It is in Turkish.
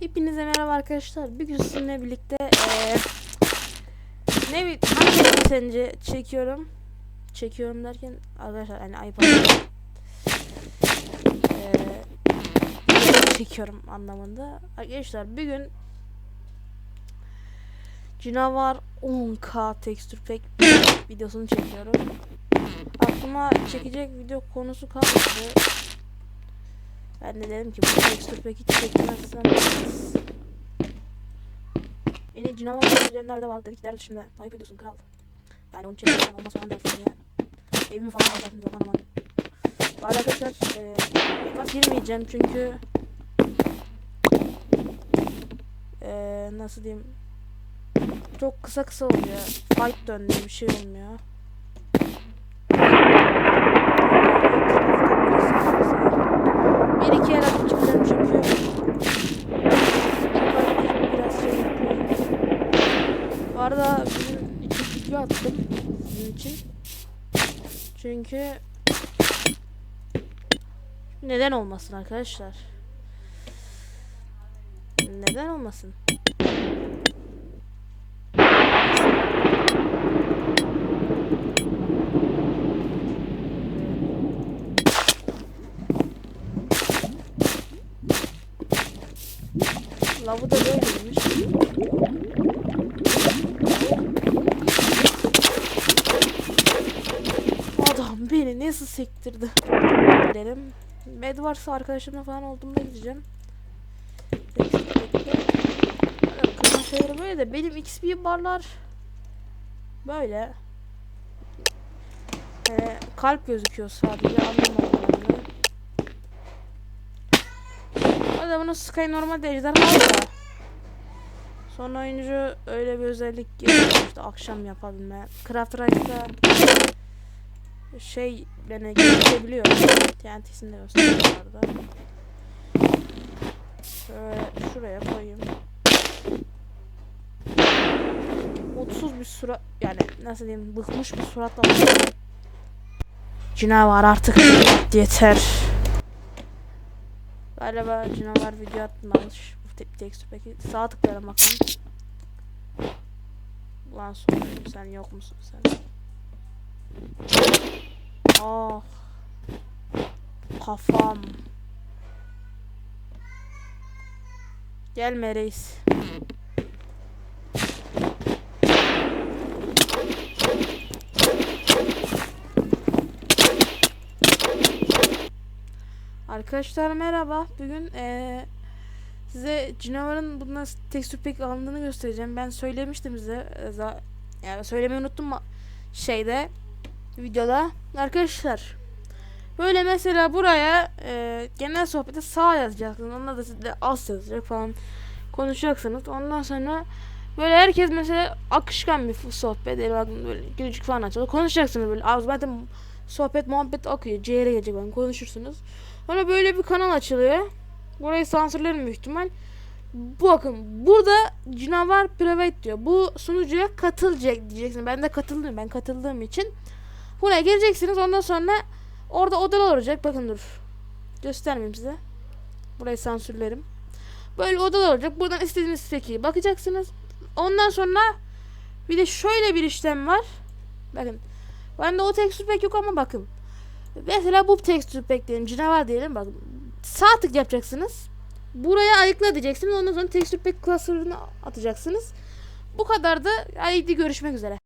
Hepinize merhaba arkadaşlar. Bugün sizinle birlikte eee ne bi- hangi sence çekiyorum? Çekiyorum derken arkadaşlar hani ayıp. Eee, çekiyorum anlamında. Arkadaşlar bugün Canavar 10K tekstür pek videosunu çekiyorum. Aklıma çekecek video konusu kalmadı. Ben de dedim ki bu tekstür pek hiç çekmezsem. Beni canavar izleyenler de var dedikler dışında ayıp ediyorsun kral. Yani onu çekmezsen olmaz falan dersin ya. Evimi falan alacaktım zaman ama. Bu arada arkadaşlar e, bak girmeyeceğim çünkü e, nasıl diyeyim çok kısa kısa oluyor. Fight döndü bir şey olmuyor. Bir iki yer atıp çıkacağım çünkü biraz şey yapıyor. Bu arada bugün iki video attım sizin için. Çünkü neden olmasın arkadaşlar? Neden olmasın? Lavı da böyleymiş. Adam beni nasıl sektirdi. Derim. Med varsa arkadaşımla falan olduğumda gideceğim. Kızın şeyleri böyle de benim XP barlar böyle. Ee, kalp gözüküyor sadece anlamadım. Hadi bunu Sky normalde ejderha da. Son oyuncu öyle bir özellik geliyor işte akşam yapabilme. Craft Rice'da şey beni geçebiliyor. TNT'sini de gösteriyor orada. Şöyle şuraya koyayım. Mutsuz bir surat yani nasıl diyeyim bıkmış bir suratla. Canavar artık yeter. Galiba canavar video atmamış. Bu tek tekstür peki. Sağ tıklayalım bakalım. Ulan soruyorum sen yok musun sen? Ah. Kafam. Gelme reis. Arkadaşlar merhaba. Bugün eee, size canavarın bundan tekstür pek alındığını göstereceğim. Ben söylemiştim size. e, Yani söylemeyi unuttum şeyde videoda. Arkadaşlar böyle mesela buraya eee, genel sohbete sağ yazacaksınız. Onda da sizde az yazacak falan konuşacaksınız. Ondan sonra böyle herkes mesela akışkan bir sohbet. El böyle gülücük falan açıyor. Konuşacaksınız böyle. Az zaten sohbet muhabbet akıyor. Ciğere gelecek falan konuşursunuz. Sonra böyle bir kanal açılıyor. Burayı sansürlerim büyük ihtimal. Bakın burada canavar private diyor. Bu sunucuya katılacak diyeceksin. Ben de katıldım. Ben katıldığım için. Buraya geleceksiniz. Ondan sonra orada odalar olacak. Bakın dur. Göstermeyeyim size. Burayı sansürlerim. Böyle odalar olacak. Buradan istediğiniz siteye bakacaksınız. Ondan sonra bir de şöyle bir işlem var. Bakın. Bende o tekstür pek yok ama bakın. Mesela bu texture pack diyelim, canavar diyelim. Bak sağ tık yapacaksınız. Buraya ayıkla diyeceksiniz. Ondan sonra texture pack klasörünü atacaksınız. Bu kadar da haydi görüşmek üzere.